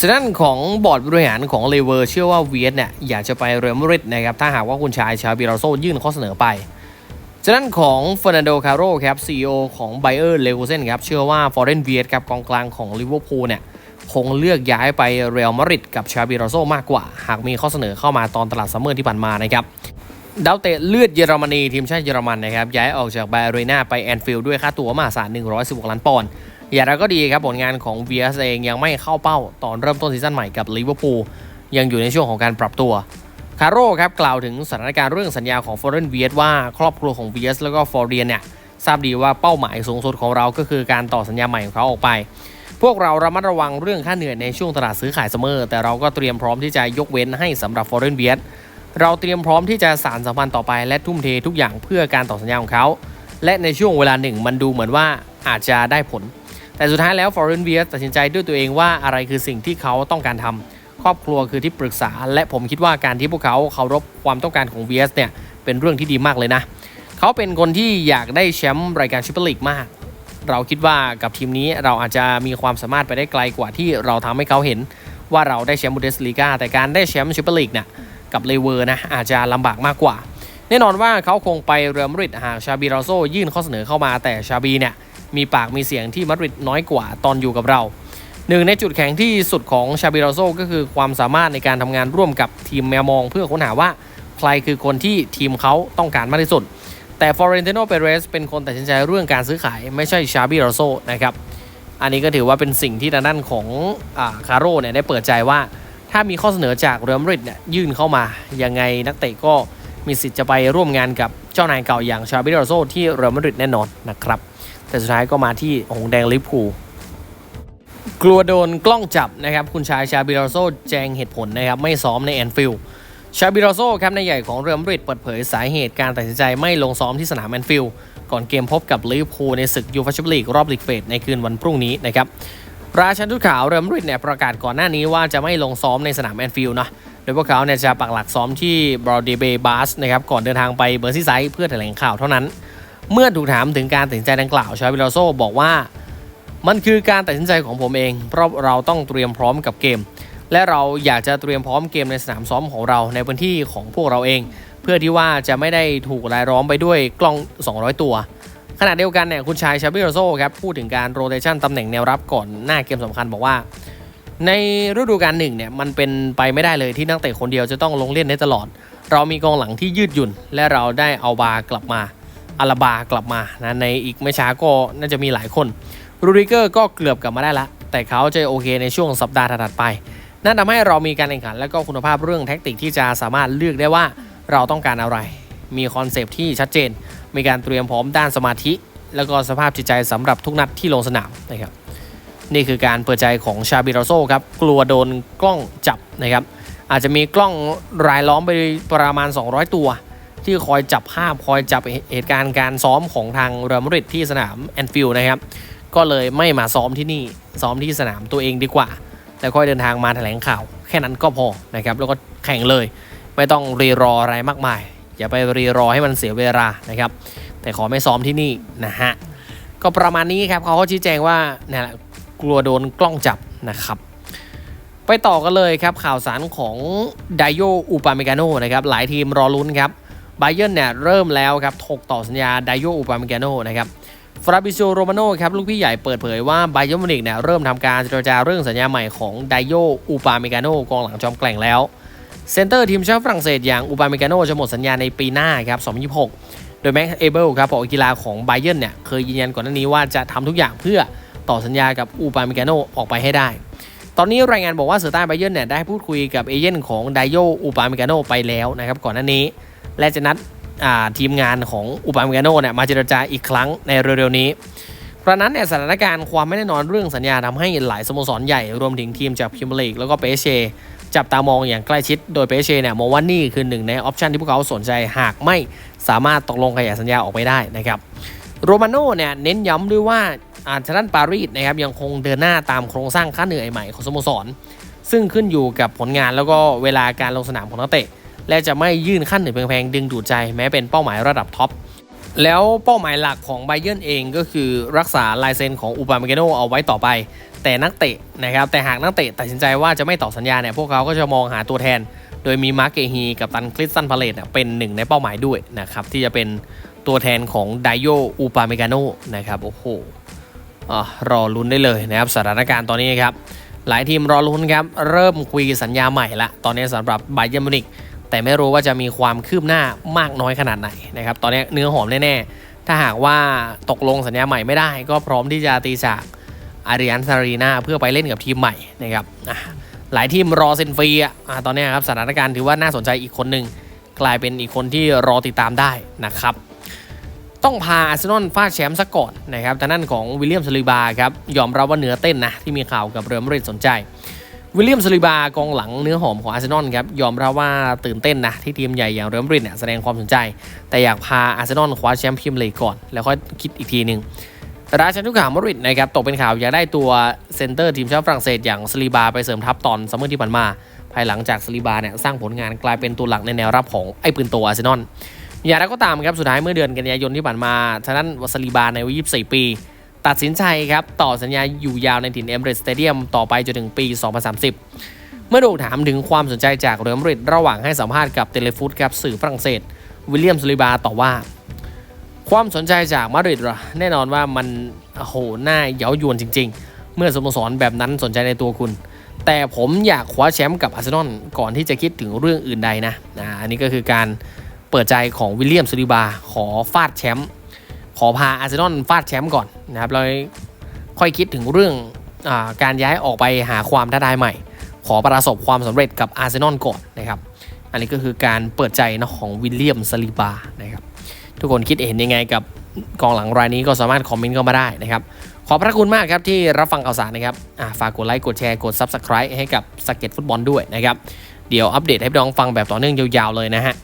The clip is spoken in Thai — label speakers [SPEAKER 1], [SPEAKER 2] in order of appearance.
[SPEAKER 1] ฉะนั้นของบอร์ดบริหารของเลเวอร์เชื่อว่าเวียดเนี่ยอยากจะไปเรอัลมาดริดนะครับถ้าหากว่าคุณชายชาบิราโซยื่นข้อเสนอไปฉะนั้นของเฟอร์นันโดคาร์โรครับ CEO ของไบเออร์เลเวอเซนครับเชื่อว่าฟอร์เรนเวียดครับกองกลางของลิเวอร์พูลเนี่ยคงเลือกย้ายไปเรอัลมาดริดกับชาบิราโซมากกว่า หากมีข้อเสนอเข้ามาตอนตลาดซัมเมอร์ที่ผ่านมานะครับดาวเตะเลือดเยอรมนีทีมชาติเยอรมันนะครับย้ายออกจากไบอารีนาไปแอนฟิลด์ด้วยค่าตัวมหาศาล116ล้านปอนด์ อย่างไรก็ดีครับผลงานของเวียสเองยังไม่เข้าเป้าตอนเริ่มต้นซีซั่นใหม่กับลิเวอร์พูลยังอยู่ในช่วงของการปรับตัวคาร์โร่ครับกล่าวถึงสถานการณ์เรื่องสัญญาของฟอร์เรนเวียสว่าครอบครัวของเวียสแล้วก็ฟอร์เรียนเนี่ยทราบดีว่าเป้าหมายสูงสุดของเราก็คือการต่อสัญญาใหม่ของเขาออกไป พวกเราระมัดระวังเรื่องค่าเหนื่อยในช่วงตลาดซื้อขายเสมอ แต่เราก็เตรียมพร้อมที่จะยกเว้นให้สำหรับฟอร์เรนเวียสเราเตรียมพร้อมที่จะสารสัมพันธ์ต่อไปและทุ่มเททุกอย่างเพื่อการต่อสัญญาของเขา และในช่วงเวลาหนึ่งมันดูเหมือนว่าอาจจะได้ผล แต่สุดท้ายแล้วฟอร์เรนเวียสตัดสินใจด้วยตัวเองว่าอะไรคือสิ่งที่เขาต้องการทำครอบครัวคือที่ปรึกษา และผมคิดว่าการที่พวกเขาเคารพความต้องการของเวียสเนี่ยเป็นเรื่องที่ดีมากเลยนะ เขาเป็นคนที่อยากได้แชมป์รายการแชมเปี้ยนลีกมาก เราคิดว่ากับทีมนี้เราอาจจะมีความสามารถไปได้ไกลกว่าที่เราทำให้เขาเห็นว่าเราได้แชมป์บูเดสลีกาแต่การได้แชมป์แชมเปี้ยนลีกเนี่ยกับเลเวอร์นะอาจจะลำบากมากกว่า แน่นอนว่าเขาคงไปเรอัลมาดริดหากชาบีราโซยื่นข้อเสนอเข้ามาแต่ชาบีเนี่ย มีปากมีเสียงที่มาดริดน้อยกว่าตอนอยู่กับเราหนึ่งในจุดแข็งที่สุดของชาบิราโซก็คือความสามารถในการทำงานร่วมกับทีมแมวมอง เพื่อค้นหาว่าใครคือคนที่ทีมเขาต้องการมากที่สุด แต่ฟอร์เรนติโนเปเรสเป็นคนตัดสินใจเรื่องการซื้อขายไม่ใช่ชาบิราโซนะครับอันนี้ก็ถือว่าเป็นสิ่งที่ทางด้านของอาคาโร่เนี่ยได้เปิดใจว่า ถ้ามีข้อเสนอจากเรอัลมาดริดเนี่ยยื่นเข้ามายังไงนักเตะก็มีสิทธิ์จะไปร่วมงานกับเจ้านายเก่าอย่างชาบิโรโซที่เรอัลมาดริดแน่นอนนะครับ แต่สุดท้ายก็มาที่หงแดงลิเวอร์พูกลัวโดนกล้องจับนะครับ คุณชายชาบิโรโซแจงเหตุผลนะครับ ไม่ซ้อมในแอนฟิลด์ชาบิโรโซครับนายใหญ่ของเรอัลมาดริดเปิดเผยสาเหตุการตัดสินใจไม่ลงซ้อมที่สนามแอนฟิลด์ก่อนเกมพบกับลิเวอร์พูลในศึกยูฟ่าแชมเปี้ยนลีกรอบลีกเฟสในคืนวันพรุ่งนี้นะครับราชันทุตขาวเรอัลมาดริดเนี่ยประกาศก่อนหน้านี้ว่าจะไม่ลงซ้อมในสนามแอนฟิลด์นะโดยพวกเขาเนี่ยจะปักหลักซ้อมที่บรอดีเบย์บาสนะครับก่อนเดินทางไปเบอร์ซีไซด์เพื่อแถลงข่าวเท่านั้น เมื่อถูกถามถึงการตัดสินใจดังกล่าวชาวิลโซบอกว่า มันคือการตัดสินใจของผมเอง เพราะเราต้องเตรียมพร้อมกับเกม และเราอยากจะเตรียมพร้อมเกมในสนามซ้อมของเราในพื้นที่ของพวกเราเอง เพื่อที่ว่าจะไม่ได้ถูกรายล้อมไปด้วยกล้อง 200 ตัวขณะเดียวกันเนี่ยคุณชายชาบิโรโซครับพูดถึงการโรเตชันตำแหน่งแนวรับก่อนหน้าเกมสำคัญบอกว่า ในฤดูกาลหนึ่งเนี่ยมันเป็นไปไม่ได้เลยที่นักเตะคนเดียวจะต้องลงเล่นได้ตลอด เรามีกองหลังที่ยืดหยุ่น และเราได้เอาบากลับมา อาลาบากลับมานะในอีกไม่ช้าก็น่าจะมีหลายคนรูดิเกอร์ก็เกือบกลับมาได้ละ แต่เขาจะโอเคในช่วงสัปดาห์ถัดไปนั่นทำให้เรามีการแข่งขันและก็คุณภาพเรื่องแท็กติกที่จะสามารถเลือกได้ว่าเราต้องการอะไร มีคอนเซปที่ชัดเจน มีการเตรียมพร้อมด้านสมาธิ แล้วก็สภาพจิตใจสำหรับทุกนัดที่ลงสนามนะครับนี่คือการเปิดใจของชาบิโรโซครับกลัวโดนกล้องจับนะครับอาจจะมีกล้องรายล้อมไปประมาณ 200 ตัว ที่คอยจับภาพคอยจับเหตุการณ์การซ้อมของทางเรอัลมาดริดที่สนามแอนฟิลด์นะครับ ก็เลยไม่มาซ้อมที่นี่ซ้อมที่สนามตัวเองดีกว่า แล้วค่อยเดินทางมาแถลงข่าว แค่นั้นก็พอนะครับแล้วก็แข่งเลย ไม่ต้องรีรออะไรมากมาย อย่าไปรีรอให้มันเสียเวลานะครับ แต่ขอไม่ซ้อมที่นี่นะฮะก็ประมาณนี้ครับเขาก็ชี้แจงว่าเนี่ยแหละกลัวโดนกล้องจับนะครับไปต่อกันเลยครับข่าวสารของไดโยอูปาเมกาโนนะครับหลายทีมรอลุ้นครับ ไบเยนเนี่ยเริ่มแล้วครับถกต่อสัญญาไดโยอูปาเมกาโนนะครับฟราบิโซโรมาโนครับลูกพี่ใหญ่เปิดเผยว่าไบเยนมูนิกเนี่ยเริ่มทำการเจรจาเรื่องสัญญาใหม่ของไดโยอูปาเมกาโนกองหลังจอมแกร่งแล้วเซนเตอร์ทีมชาติฝรั่งเศสอย่างอูปาเมกาโนจะหมดสัญญาในปีหน้าครับ 2026 โดยแม็กเอเบิลครับผอกีฬาของไบเยนเนี่ยเคยยืนยันก่อนหน้านี้ว่าจะทำทุกอย่างเพื่อต่อสัญญากับอูปาเมกาโนออกไปให้ได้ ตอนนี้รายงานบอกว่าเสือใต้ไบเยนเนี่ยได้พูดคุยกับเอเย่นของไดโยอูปาเมกาโนไปแล้วนะครับก่อนหน้านี้ และจะนัดทีมงานของอูปาเมกาโนเนี่ยมาเจรจาอีกครั้งในเร็วๆนี้เพราะนั้นเนี่ยสถานการณ์ความไม่แน่นอนเรื่องสัญญาทำให้หลายสโมสรใหญ่รวมถึงทีมจากพรีเมียร์ลีกแล้วก็เปเชจับตามองอย่างใกล้ชิดโดยเปเชเนี่ยมองว่านี่คือหนึ่งในออปชันที่พวกเขาสนใจหากไม่สามารถตกลงขยายสัญญาออกไปได้นะครับโรมาโน่เนี่ยเน้นย้ำด้วยว่าอาทางด้านปารีสนะครับยังคงเดินหน้าตามโครงสร้างค่าเหนื่อยใหม่ของสโมสร ซึ่งขึ้นอยู่กับผลงานแล้วก็เวลาการลงสนามของนักเตะ และจะไม่ยื่นขั้นเหนื่อยแพงๆดึงดูดใจแม้เป็นเป้าหมายระดับท็อปแล้วเป้าหมายหลักของไบเยนเองก็คือรักษาลายเซ็นของอูปาเมกาโนเอาไว้ต่อไป แต่นักเตะนะครับแต่หากนักเตะตัดสินใจว่าจะไม่ต่อสัญญาเนี่ยพวกเขาก็จะมองหาตัวแทน โดยมีมาร์กเกฮีกับตันคริสตันพาเลตเนี่ยเป็นหนึ่งในเป้าหมายด้วยนะครับที่จะเป็นตัวแทนของไดโยอูปาเมกาโนนะครับโอ้โหอ่ารอลุ้นได้เลยนะครับสถานการณ์ตอนนี้ครับหลายทีมรอลุ้นครับเริ่มคุยสัญญาใหม่ละตอนนี้สำหรับไบเยร์นมิวนิก แต่ไม่รู้ว่าจะมีความคืบหน้ามากน้อยขนาดไหนนะครับตอนนี้เนื้อหอมแน่ๆ ถ้าหากว่าตกลงสัญญาใหม่ไม่ได้ ก็พร้อมที่จะตีจากอาริอันซารีนาเพื่อไปเล่นกับทีมใหม่นะครับหลายทีมรอเซ็นฟรีอะตอนนี้ครับสถานการณ์ถือว่าน่าสนใจอีกคนหนึ่งกลายเป็นอีกคนที่รอติดตามได้นะครับ ต้องพาอาร์เซนอลฟาดแชมป์ซะก่อนนะครับทางด้านของวิลเลียมสลิบาครับยอมรับว่าเหนือเต้นนะที่มีข่าวกับเรอัลมาดริดสนใจ วิลเลียมสลิบากองหลังเนื้อหอมของอาร์เซนอลครับยอมรับว่าตื่นเต้นนะที่ทีมใหญ่อย่างเรอัลมาดริดเนี่ยแสดงความสนใจ แต่อยากพาอาร์เซนอลคว้าแชมป์พรีเมียร์ลีกก่อน แล้วค่อยคิดอีกทีหนึ่งราชันทุกข่าวมาดริดนะครับตกเป็นข่าวอยากได้ตัวเซนเตอร์ทีมชาติฝรั่งเศสอย่างสลิบาไปเสริมทัพตอนซัมเมอร์ที่ผ่านมา ภายหลังจากสลิบาเนี่ยสร้างผลงานกลายเป็นตัวหลักในแนวรับของไอ้ปืนโตอาร์เซนอลอย่างไรก็ตามครับสุดท้ายเมื่อเดือนกันยายนที่ผ่านมาทางด้านวัสลีบาในวัย24 ปี ตัดสินใจครับต่อสัญญาอยู่ยาวในถิ่นเอมเรสสเตเดียมต่อไปจนถึงปี 2030 เมื่อถูกถามถึงความสนใจจากเรอัลมาดริดระหว่างให้สัมภาษณ์กับเทเลฟุตครับสื่อฝรั่งเศส วิลเลียมสลิบาตอบว่า ความสนใจจากมาดริดเหรอแน่นอนว่ามันโอ้โหน่าเย้ายวนจริง ๆ เมื่อสโมสรแบบนั้นสนใจในตัวคุณ แต่ผมอยากคว้าแชมป์กับอาร์เซนอลก่อนที่จะคิดถึงเรื่องอื่นใดนะนะอันนี้ก็คือการเปิดใจของวิลเลียมซูริบาขอฟาดแชมป์ ขอพาอาร์เซนอลฟาดแชมป์ก่อนนะครับเราค่อยคิดถึงเรื่องอการย้ายออกไปหาความท้าทายใหม่ ขอประสบความสำเร็จกับอาร์เซนอลก่อนนะครับ อันนี้ก็คือการเปิดใจนะของวิลเลียมซลิบานะครับ ทุกคนคิดเห็นยังไงกับกองหลังรายนี้ก็สามารถคอมเมนต์เข้ามาได้นะครับ ขอบพระคุณมากครับที่รับฟังข่าวสารนะครับฝากกดไลค์กดแชร์กด Subscribe ให้กับสเก็ตฟุตบอลด้วยนะครับ เดี๋ยวอัปเดตให้น้องฟังแบบต่อเนื่องยาวๆเลยนะฮะ